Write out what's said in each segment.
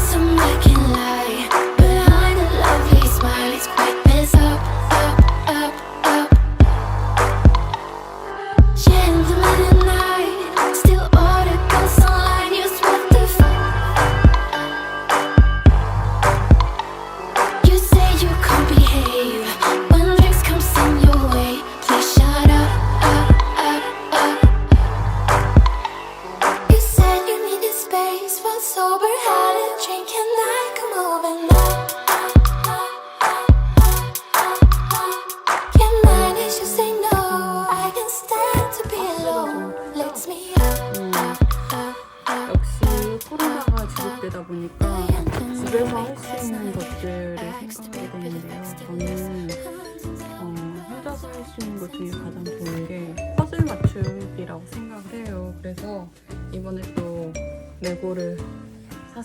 some I can lie.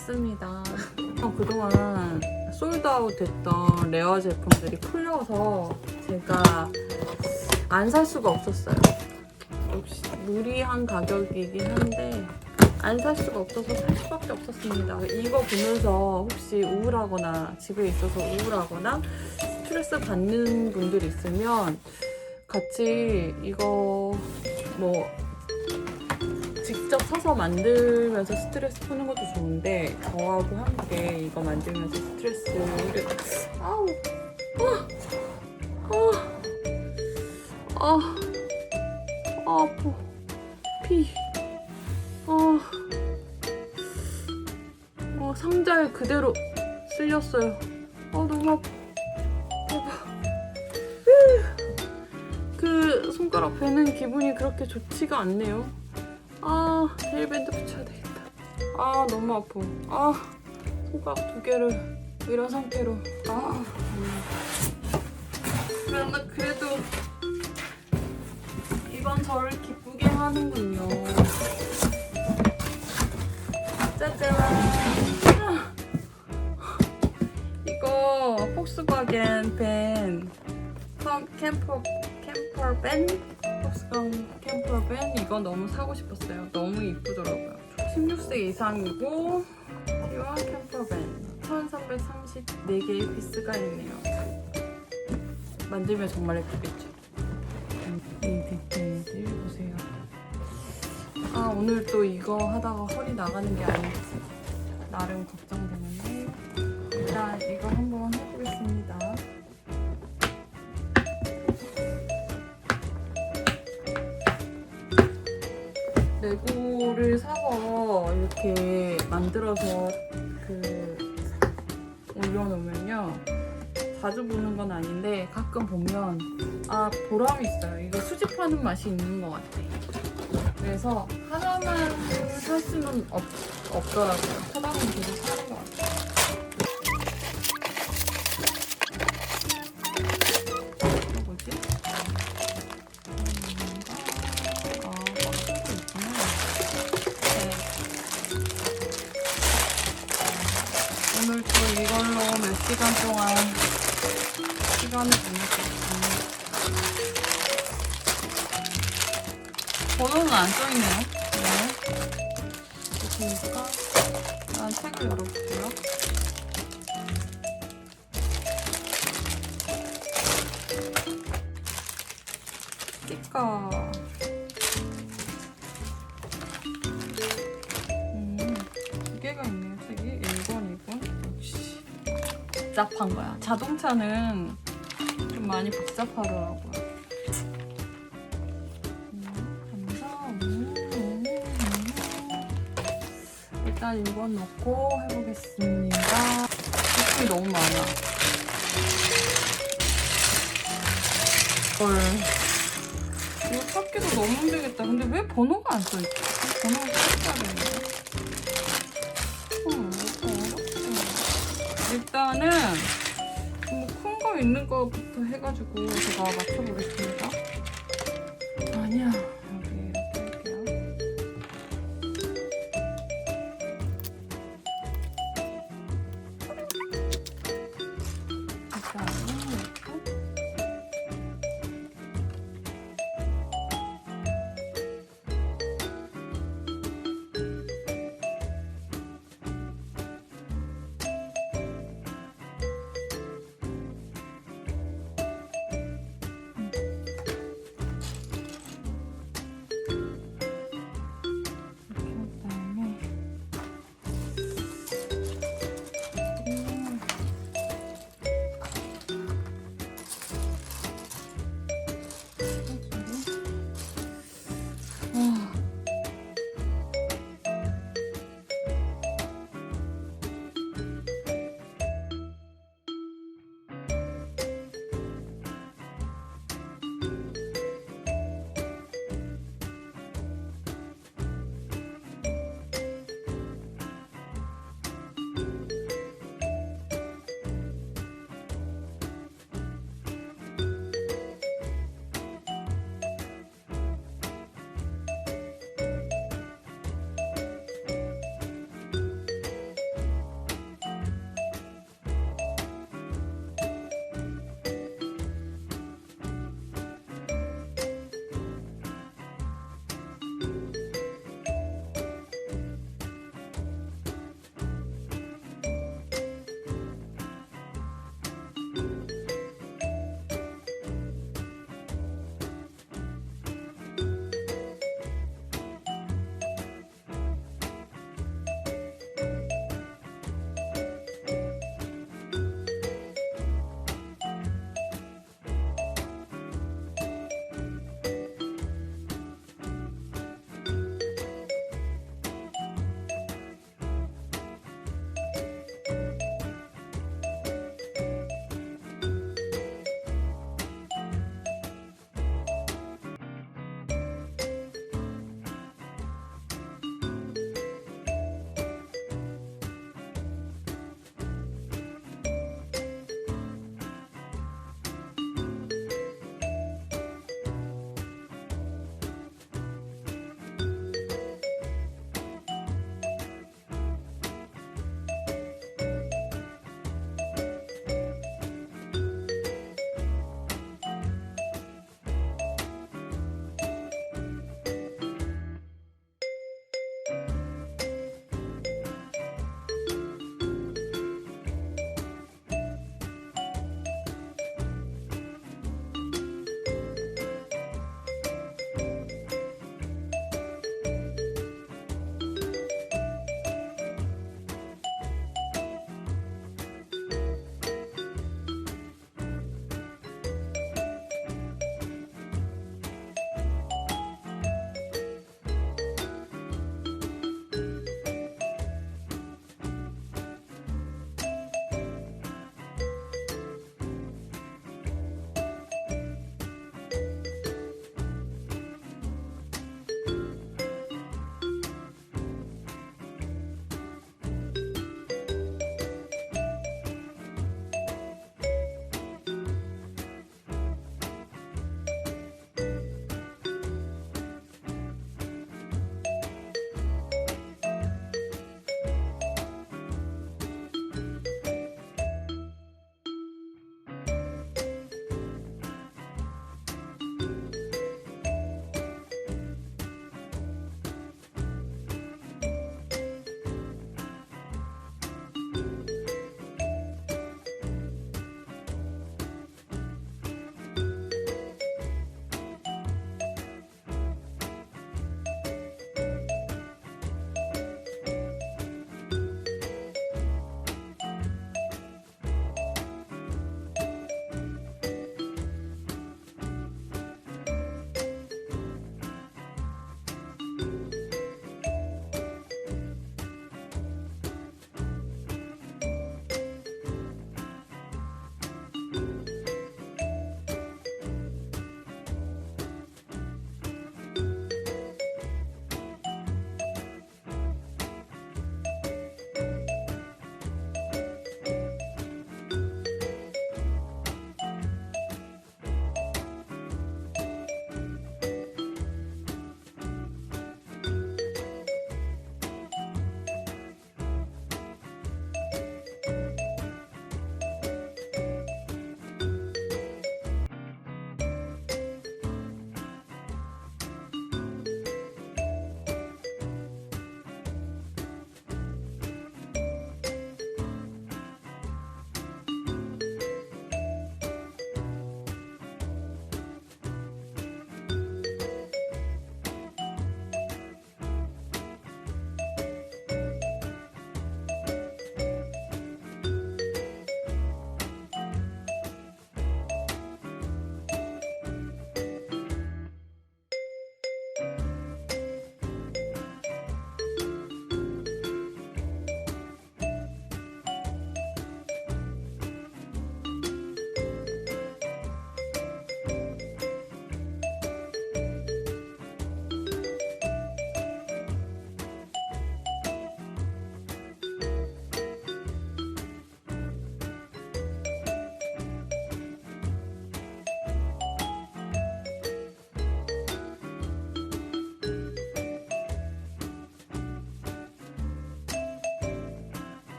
샀습니다. 어, 그동안 솔드아웃 됐던 레어 제품들이 풀려서 제가 안 살 수가 없었어요. 역시 무리한 가격이긴 한데 안 살 수가 없어서 살 수밖에 없었습니다. 이거 보면서 혹시 우울하거나 집에 있어서 우울하거나 스트레스 받는 분들 있으면 같이 이거 뭐 직접 사서 만들면서 스트레스 푸는 것도 좋은데 저하고 함께 이거 만들면서 스트레스를 아우. 아, 아, 아, 아파. 피. 아, 어, 상자에 그대로 쓸렸어요. 아, 너무 아파. 그 손가락 베는 기분이 그렇게 좋지가 않네요. 아, 힐밴드 붙여야 되겠다. 아, 너무 아파. 아, 손가락 두 개를 이런 상태로. 아, 그러나 그래도 이건 저를 기쁘게 하는군요. 짜잔. 이거 폭스바겐 밴 캠- 캠퍼 캠퍼 밴 폭스바겐 캠퍼 밴 이거 너무 사고 싶었어요. 너무 이쁘더라고요. 16세 이상이고 이와 캠퍼 밴 1334개의 피스가 있네요. 만들면 정말 예쁘겠죠. 이 디테일들 보세요. 아 오늘 또 이거 하다가 허리 나가는 게 아닐지 나름 걱정되는데 일단 이거 한번 해보겠습니다. 레고를 사서 이렇게 만들어서 그 올려놓으면요 자주 보는 건 아닌데 가끔 보면 아 보람이 있어요. 이거 수집하는 맛이 있는 것 같아. 그래서 하나만 살 수는 없, 없더라고요. 보면 계속 사는 이걸로 몇 시간 동안 시간을 보내겠습니다. 번호는 안 써있네요. 네. 그러니까 일단 책을 열어볼게요. 복잡한 거야. 자동차는 좀 많이 복잡하더라고요. 음. 일단 이건 넣고 해보겠습니다. 부품이 너무 많아. 헐. 이거 찾기도 너무 힘들겠다. 근데 왜 번호가 안 써있지? 번호가 써있어야 되는데. 일단은 뭐 큰 거 있는 거부터 해가지고 제가 맞춰보겠습니다. 아니야.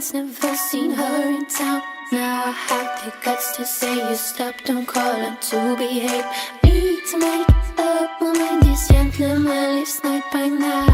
never seen her in town. Now I have the guts to say you stop, don't call up to behave. Need to make up my this gentleman is night by night.